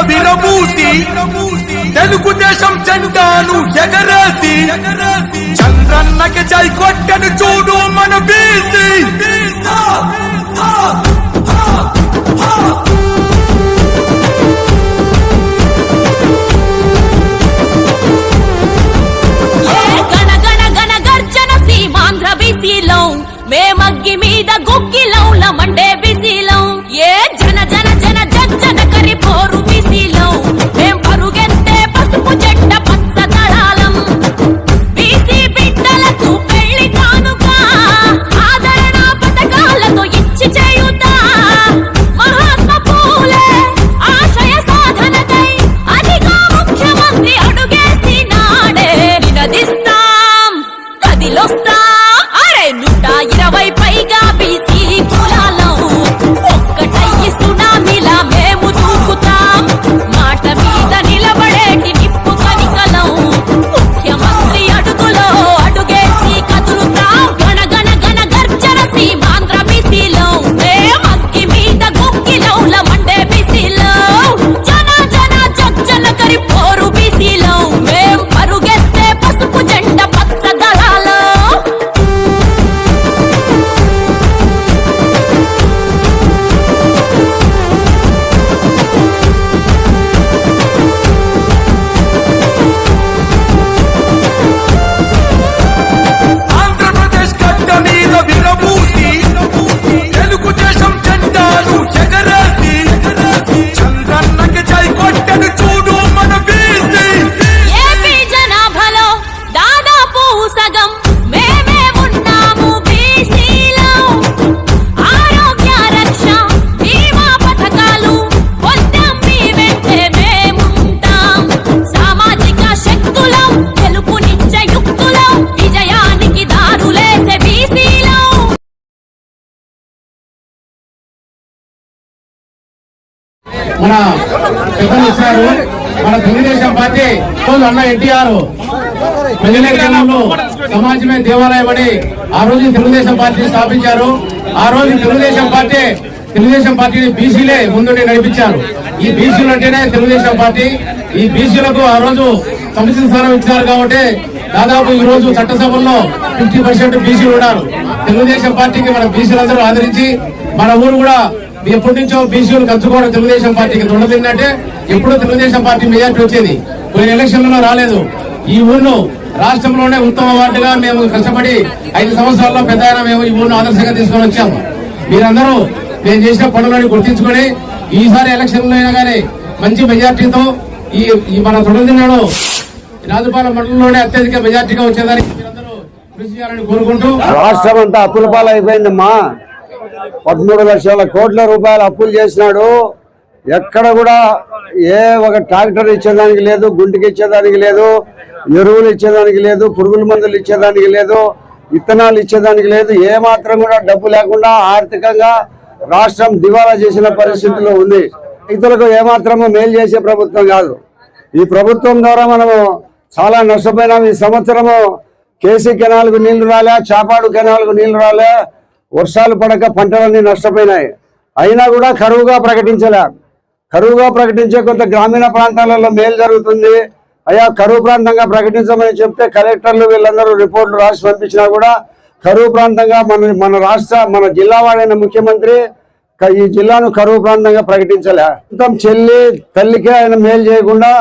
విరబూసి తెలుగుదేశం జెండాను ఎగరేసి చంద్రన్నకి జై కొట్టను చూడు మన బీసీ. మేమగ్గి మీద గుగ్గిలౌల మండే మన పెద్దలు ఇస్తారు మన తెలుగుదేశం పార్టీ రోజు అన్న ఎన్టీఆర్. ప్రజలంలో సమాజమే దేవాలయం అని ఆ రోజు తెలుగుదేశం పార్టీ స్థాపించారు. ఆ రోజు తెలుగుదేశం పార్టీ తెలుగుదేశం పార్టీని బీసీలే ముందుండి నడిపించారు. ఈ బీసీలు అంటేనే తెలుగుదేశం పార్టీ. ఈ బీసీలకు ఆ రోజు సమితి స్థానం ఇచ్చారు కాబట్టి దాదాపు ఈ రోజు చట్టసభల్లో ఫిఫ్టీ పర్సెంట్ బీసీలు ఉన్నారు. తెలుగుదేశం పార్టీకి మన బీసీలందరూ ఆదరించి మన ఊరు కూడా ఎప్పటి నుంచో బీసీలు కంచుకోవడం తెలుగుదేశం పార్టీకి దొండదిందంటే ఎప్పుడో తెలుగుదేశం పార్టీ మెజార్టీ వచ్చేది. కొన్ని ఎలక్షన్లలో రాలేదు. ఈ ఊర్లో రాష్ట్రంలోనే ఉత్తమ వార్డుగా మేము కష్టపడి ఐదు సంవత్సరాల్లో పెద్ద మేము ఈ ఊరిని ఆదర్శంగా తీసుకొని వచ్చాము. మీరందరూ మేము చేసిన పనులను గుర్తించుకొని ఈసారి ఎలక్షన్లో అయినా కానీ మంచి మెజార్టీతో ఈ ఈ మన తొడదిన్నాడు రాజుపాలెం మండలంలోనే అత్యధిక మెజార్టీగా వచ్చేదానికి మీరందరూ కృషి చేయాలని కోరుకుంటూ రాష్ట్రం అంతా అప్పుల పాలైపోయిందమ్మా. పదమూడు లక్షల కోట్ల రూపాయలు అప్పులు చేసినాడు. ఎక్కడ కూడా ఏ ఒక ట్రాక్టర్ ఇచ్చేదానికి లేదు గుంటికి ఇచ్చేదానికి లేదు ఎరువులు ఇచ్చేదానికి లేదు పురుగుల మందులు ఇచ్చేదానికి లేదు విత్తనాలు ఇచ్చేదానికి లేదు. ఏ మాత్రం కూడా డబ్బు లేకుండా ఆర్థికంగా రాష్ట్రం దివాలా చేసిన పరిస్థితిలో ఉంది. రైతులకు ఏమాత్రము మేలు చేసే ప్రభుత్వం కాదు. ఈ ప్రభుత్వం ద్వారా మనము చాలా నష్టపోయినాం. ఈ సంవత్సరము కేసీ కెనాల్కు నీళ్ళు రాలే చాపాడు కెనాల్కు నీళ్ళు రాలే వర్షాలు పడక పంటలన్నీ నష్టపోయినాయి. అయినా కూడా కరువుగా ప్రకటించలే. కరువుగా ప్రకటించే కొంత గ్రామీణ ప్రాంతాలలో మేలు జరుగుతుంది. అయ్యా కరువు ప్రాంతంగా ప్రకటించమని చెప్తే కలెక్టర్లు వీళ్ళందరూ రిపోర్ట్లు రాసి పంపించినా కూడా కరువు ప్రాంతంగా మన మన రాష్ట్ర మన జిల్లా వాడైన ముఖ్యమంత్రి ఈ జిల్లాను కరువు ప్రాంతంగా ప్రకటించలే. మొత్తం చెల్లి తల్లికే ఆయన మేలు చేయకుండా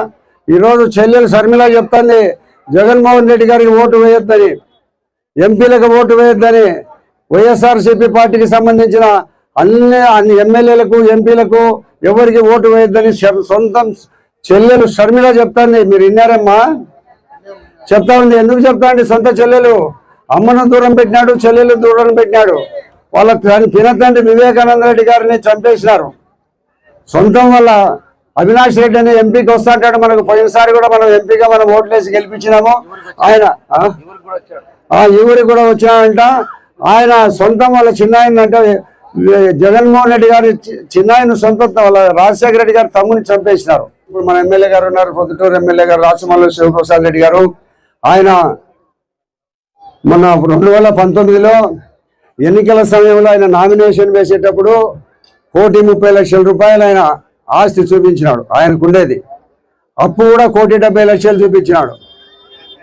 ఈరోజు చెల్లెలు శర్మిల చెప్తుంది జగన్మోహన్ రెడ్డి గారికి ఓటు వేయొద్దని ఎంపీలకు ఓటు వేయొద్దని వైఎస్ఆర్సీపీ పార్టీకి సంబంధించిన అన్ని అన్ని ఎమ్మెల్యేలకు ఎంపీలకు ఎవరికి ఓటు వేయొద్దని సొంతం చెల్లెలు షర్మిల చెప్తాండి మీరు విన్నారమ్మా? చెప్తా ఉంది. ఎందుకు చెప్తా అండి సొంత చెల్లెలు. అమ్మను దూరం పెట్టినాడు చెల్లెలు దూరం పెట్టినాడు. వాళ్ళ దాన్ని పినతండ్రి వివేకానంద రెడ్డి గారిని చంపేసినారు. సొంతం వల్ల అవినాష్ రెడ్డి అనే ఎంపీకి వస్తాంటాడు మనకు పోయినసారి కూడా మనం ఎంపీగా మనం ఓట్లేసి గెలిపించినాము. ఆయన ఈ ఊరికి కూడా వచ్చినాడంట. ఆయన సొంతం వాళ్ళ చిన్నాయన అంటే జగన్మోహన్ రెడ్డి గారి చి- చిన్నాయన సొంత వాళ్ళ రాజశేఖర రెడ్డి గారు తమ్ముని చంపేసినారు. ఇప్పుడు మన ఎమ్మెల్యే గారు ఉన్నారు పొద్దుటూరు ఎమ్మెల్యే గారు రాచమల్లి శివప్రసాద్ రెడ్డి గారు. ఆయన మొన్న రెండు వేల పంతొమ్మిదిలో ఎన్నికల సమయంలో ఆయన నామినేషన్ వేసేటప్పుడు కోటి ముప్పై లక్షల రూపాయలు ఆయన ఆస్తి చూపించినాడు ఆయనకు ఉండేది అప్పు కూడా కోటి డెబ్బై లక్షలు చూపించినాడు.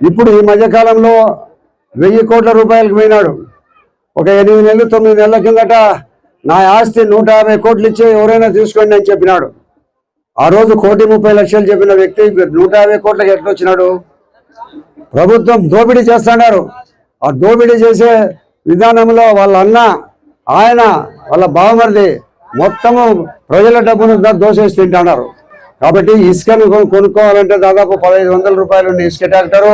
ఇప్పుడు ఈ మధ్యకాలంలో వెయ్యి కోట్ల రూపాయలకు పోయినాడు. ఒక ఎనిమిది నెలలు తొమ్మిది నెలల కిందట నా ఆస్తి నూట యాభై కోట్లు ఇచ్చి ఎవరైనా తీసుకోండి అని చెప్పినాడు. ఆ రోజు కోటి ముప్పై లక్షలు చెప్పిన వ్యక్తి నూట యాభై కోట్లకి ఎట్లొచ్చినాడు ప్రభుత్వం దోపిడీ చేస్తున్నారు. ఆ దోపిడీ చేసే విధానంలో వాళ్ళ అన్న ఆయన వాళ్ళ బావమరిది మొత్తము ప్రజల డబ్బును ద- దోసేసి తింటున్నారు. కాబట్టి ఇసుకను కొనుక్కోవాలంటే దాదాపు పదహైదు వందల రూపాయలు ఉన్న ఇసుక ట్రాక్టరు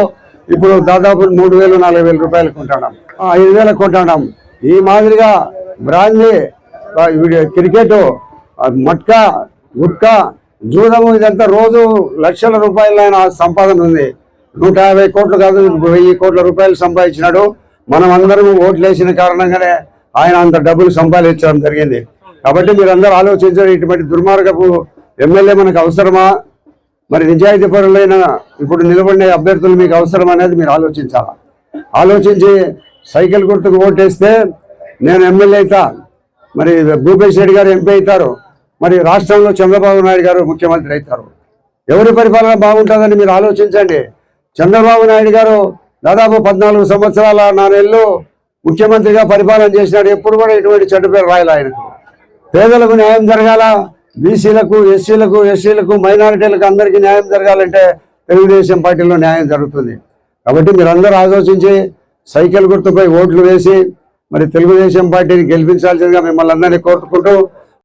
ఇప్పుడు దాదాపు మూడు వేలు నాలుగు వేల రూపాయలు కొంటున్నాం. ఐదు వేలు కొంటున్నాం. ఈ మాదిరిగా బ్రాంజీ క్రికెట్ మట్కా గుట్కా జూదము ఇదంతా రోజు లక్షల రూపాయలైన సంపాదన ఉంది. నూట యాభై కోట్లు కాదు వెయ్యి కోట్ల రూపాయలు సంపాదించినాడు. మనం అందరం ఓట్లు వేసిన కారణంగానే ఆయన అంత డబ్బులు సంపాదించడం జరిగింది. కాబట్టి మీరందరూ ఆలోచించారు ఇటువంటి దుర్మార్గపు ఎమ్మెల్యే మనకు అవసరమా? మరి నిజాయితీ పరులైన ఇప్పుడు నిలబడిన అభ్యర్థులు మీకు అవసరం అనేది మీరు ఆలోచించాలా? ఆలోచించి సైకిల్ గుర్తుకు ఓటేస్తే నేను ఎమ్మెల్యే అవుతా మరి భూపేష్ రెడ్డి గారు ఎంపీ అవుతారు మరి రాష్ట్రంలో చంద్రబాబు నాయుడు గారు ముఖ్యమంత్రి అవుతారు. ఎవరి పరిపాలన బాగుంటుందని మీరు ఆలోచించండి. చంద్రబాబు నాయుడు గారు దాదాపు పద్నాలుగు సంవత్సరాల నా ముఖ్యమంత్రిగా పరిపాలన చేసినాడు. ఎప్పుడు కూడా ఇటువంటి చెడ్డ పేరు రాయాలి ఆయనకు. పేదలకు న్యాయం జరగాల? బీసీలకు ఎస్సీలకు ఎస్సీలకు మైనారిటీలకు అందరికీ న్యాయం జరగాలంటే తెలుగుదేశం పార్టీలో న్యాయం జరుగుతుంది. కాబట్టి మీరందరూ ఆలోచించి సైకిల్ గుర్తుపై ఓట్లు వేసి మరి తెలుగుదేశం పార్టీని గెలిపించాల్సిందిగా మిమ్మల్ని అందరినీ కోరుకుంటూ